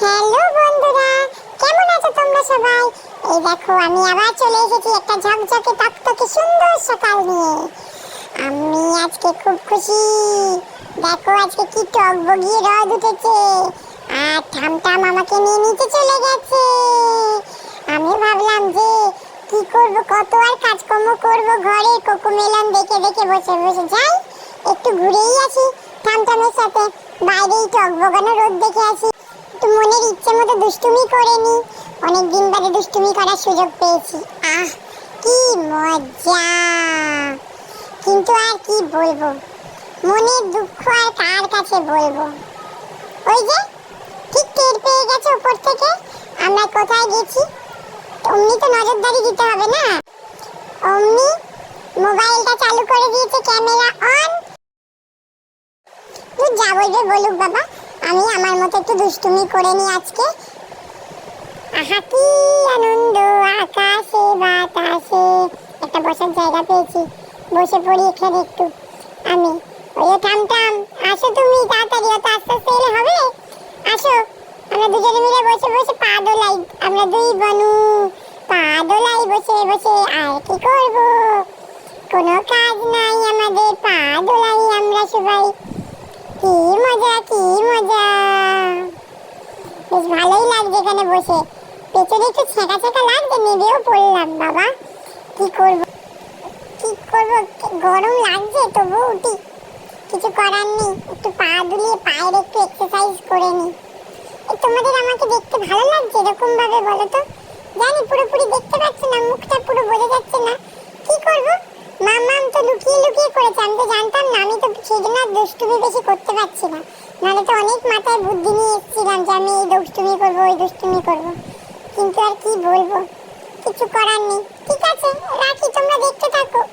Hello বন্ধুরা, কেমন আছো তোমরা সবাই? এই দেখো, আমি আবার চলে এসেছি একটা ঝকঝকে তকতকে সুন্দর সকাল নিয়ে। আমি আজকে খুব খুশি। দেখো, আজকে কি টকবগিয়ে রদ উঠেছে। আর ঠামঠাম আমাকে নিয়ে নিচে চলে গেছে। আমি ভাবলাম যে, কি করব, কত আর কাজকর্ম করব ঘরে? কোকো মেলন দেখে দেখে বসে বসে যাই। একটু ঘুরেই আসি। ঠামঠামের সাথে বাইরেই টকবগানো রোদ দেখে আসি। মনের ইচ্ছে মতো দুষ্টুমি করে নি অনেক দিন বাদে দুষ্টুমি করার সুযোগ পেয়েছি। আহ, কি মজা। কিন্তু আর কি বলব? মনের দুঃখ আর কার কাছে বলব? ওই যে, ঠিক টের পেয়ে গেছে উপর থেকে? আমরা কোথায় গেছি? অমনি তো নজরদারি দিতে হবে না? অমনি মোবাইলটা চালু করে দিয়েছে ক্যামেরা অন। যা বলবে বলুক বাবা। আমি আমার মতো একটু দুষ্টুমি করে নি আজকে। আহা, কি আনন্দ, আকাশে বাতাসে। একটা বসার জায়গা পেয়েছি, বসে পড়ি এখানে একটু। আমি, ওই টাম, আসো তুমি, তাড়াতাড়ি, অত আস্তে আস্তে এলে হবে? আসো, আমরা দুজনে মিলে বসে বসে পা দোলাই, আমরা দুই বনু। পা দোলাই, বসে বসে, আর কি করব? কোনো কাজ নাই আমাদের পা দোলাই আমরা সবাই কি মজা কি মজা বেশ ভালোই লাগছে এখানে বসে পেছনে একটু ছেঁকা ছেঁকা লাগছে, নেবেও পড়লাম, বাবা। কি করব? কি করব? গরম লাগছে তবু উঠি। কিছু করার নেই, একটু পা দুলিয়ে পায়ের একটু এক্সারসাইজ করে নি এই তোমাদের আমাকে দেখতে ভালো লাগছে এরকম ভাবে বলো তো? জানি পুরোপুরি দেখতে পাচ্ছি না, মুখটা পুরো বোঝা যাচ্ছে না। কি করব? মামাম তো লুকিয়ে লুকিয়ে করেছে, আমি তো জানতাম না, আমি তো জন্য আর দুষ্টুমি বেশি করতে পারছি না। নাহলে তো অনেক মাথায় বুদ্ধি নিয়ে এসেছিলাম। ওই দুষ্টুমি করব। কিন্তু আর কি বলব? কিছু করার নেই। ঠিক আছে, রাখি, তোমরা দেখতে থাকো।